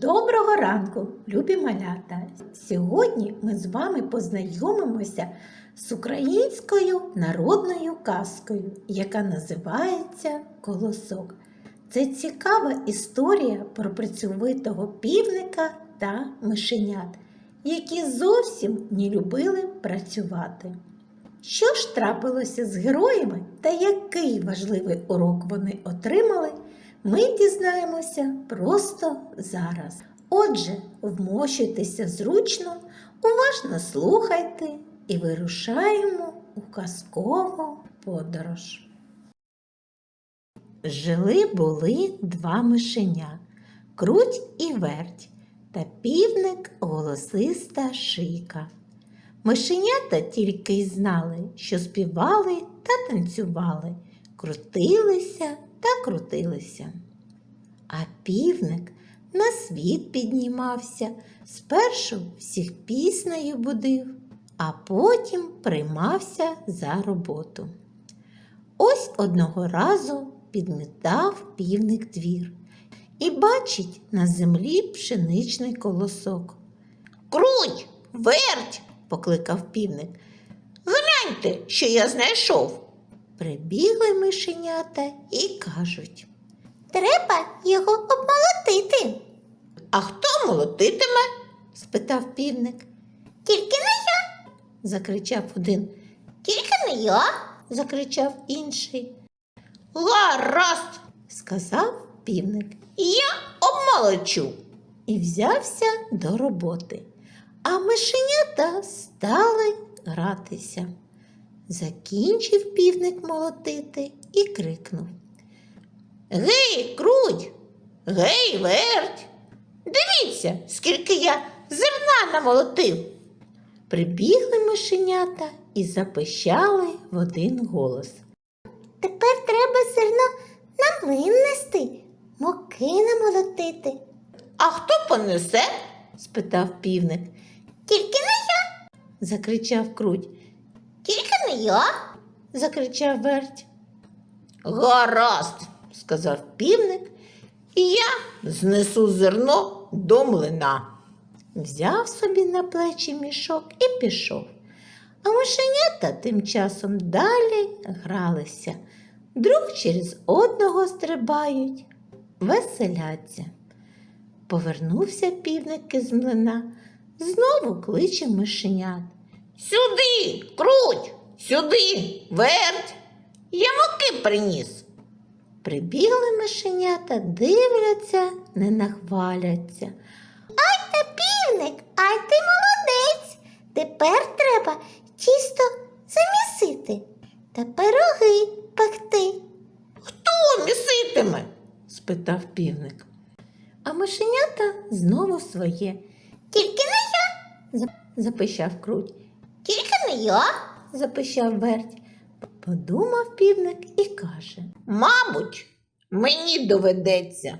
Доброго ранку, любі малята! Сьогодні ми з вами познайомимося з українською народною казкою, яка називається Колосок. Це цікава історія про працьовитого півника та мишенят, які зовсім не любили працювати. Що ж трапилося з героями та який важливий урок вони отримали, ми дізнаємося просто зараз. Отже, вмощуйтеся зручно, уважно слухайте і вирушаємо у казкову подорож. Жили були два мишеня круть і верть та півник голосиста шийка. Мишенята тільки й знали, що співали та танцювали, крутилися та крутилися. А півник на світ піднімався, спершу всіх піснею будив, а потім приймався за роботу. Ось одного разу підмітав півник двір і бачить на землі пшеничний колосок. Круть, верть, покликав півник. Гляньте, що я знайшов. Прибігли мишенята і кажуть. Треба його обмолотити. А хто молотитиме? спитав півник. Тільки не я, закричав один, тільки не я. закричав інший. Гаразд, сказав півник. Я обмолочу. І взявся до роботи. А мишенята стали гратися. Закінчив півник молотити і крикнув. Гей, круть! Гей, верть! Дивіться, скільки я зерна намолотив. Прибігли мишенята і запищали в один голос. Тепер треба зерно на млин нести, муки намолотити. А хто понесе? спитав півник. Тільки не я, Закричав круть. Тільки не я. Закричав верть. Гаразд, сказав півник, і я знесу зерно до млина. Взяв собі на плечі мішок і пішов. А мишенята тим часом далі гралися. Друг через одного стрибають, веселяться. Повернувся півник із млина, знову кличе мишенят. Сюди, круть, сюди, верть. Я муки приніс. Прибігли мишенята, дивляться, не нахваляться. Ай та півник, ай ти молодець. Тепер треба тісто замісити та пироги пекти. Хто міситиме? спитав півник. А мишенята знову своє. Тільки не я, Запищав круть, тільки не я. Запищав верть. Подумав півник і каже Мабуть, мені доведеться.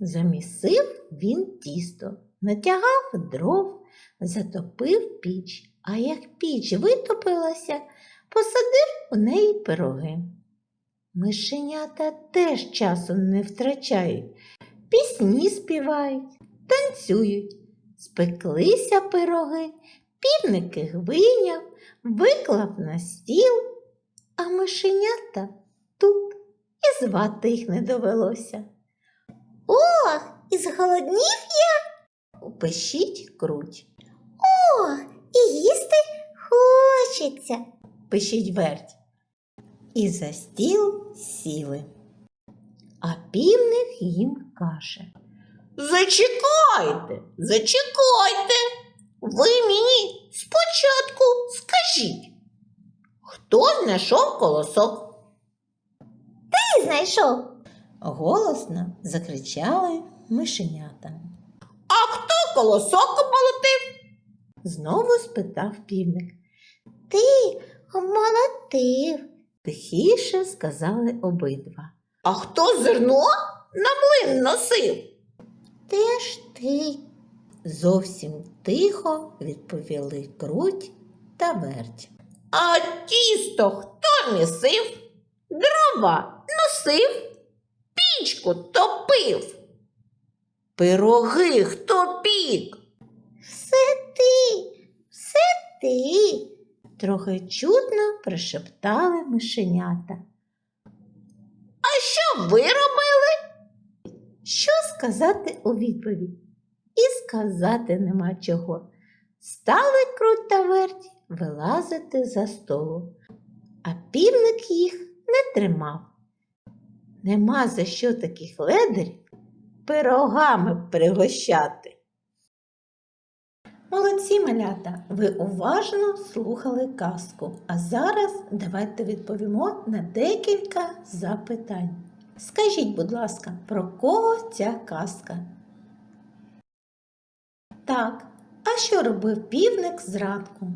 Замісив він тісто, натягав дров, затопив піч, а як піч витопилася, посадив у неї пироги. Мишенята теж часу не втрачають, пісні співають, танцюють, спеклися пироги, півник їх вийняв, виклав на стіл, а мишенята тут і звати їх не довелося. Ох, і зголоднів я Пишіть круть, Ох, і їсти хочеться. пишіть верть. І за стіл сіли. А півник їм каже. Зачекайте, зачекайте. Ви мені спочатку скажіть, хто знайшов колосок? Ти знайшов. Голосно закричали мишенята. А хто колосок обмолотив? Знову спитав півник. Ти обмолотив. Тихіше сказали обидва. А хто зерно на млин носив? Теж ти. Зовсім тихо відповіли круть та верть. А тісто хто місив? Дрова носив, пічку топив. Пироги хто пік? Все ти, все ти. Трохи чутно прошептали мишенята. А що ви робили? Що сказати у відповідь? І сказати нема чого. Стали круть та верть вилазити за столу, а півник їх не тримав. Нема за що таких ледарів пирогами пригощати. Молодці малята, ви уважно слухали казку. А зараз давайте відповімо на декілька запитань. Скажіть, будь ласка, про кого ця казка? Так, а що робив півник зранку?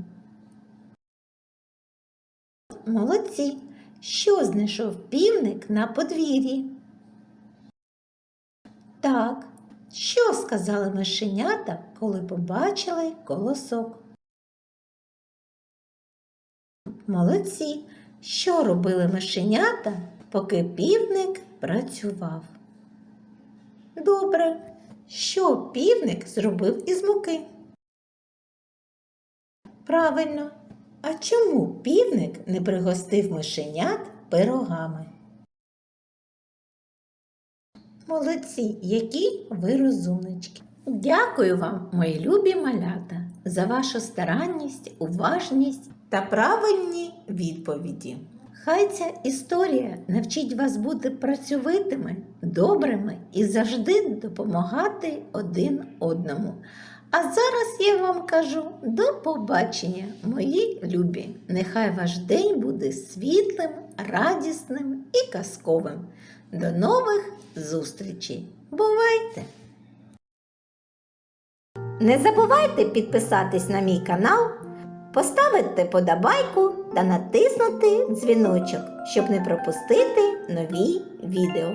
Молодці. Що знайшов півник на подвір'ї? Так, що сказали мишенята, коли побачили колосок? Молодці. Що робили мишенята, поки півник працював? Добре. Що півник зробив із муки? Правильно. А чому півник не пригостив мишенят пирогами? Молодці, які ви розумнички. Дякую вам, мої любі малята, за вашу старанність, уважність та правильні відповіді. Хай ця історія навчить вас бути працьовитими, добрими і завжди допомагати один одному. А зараз я вам кажу до побачення, мої любі. Нехай ваш день буде світлим, радісним і казковим. До нових зустрічей! Бувайте! Не забувайте підписатись на мій канал, поставити подобайку та натиснути дзвіночок, щоб не пропустити нові відео.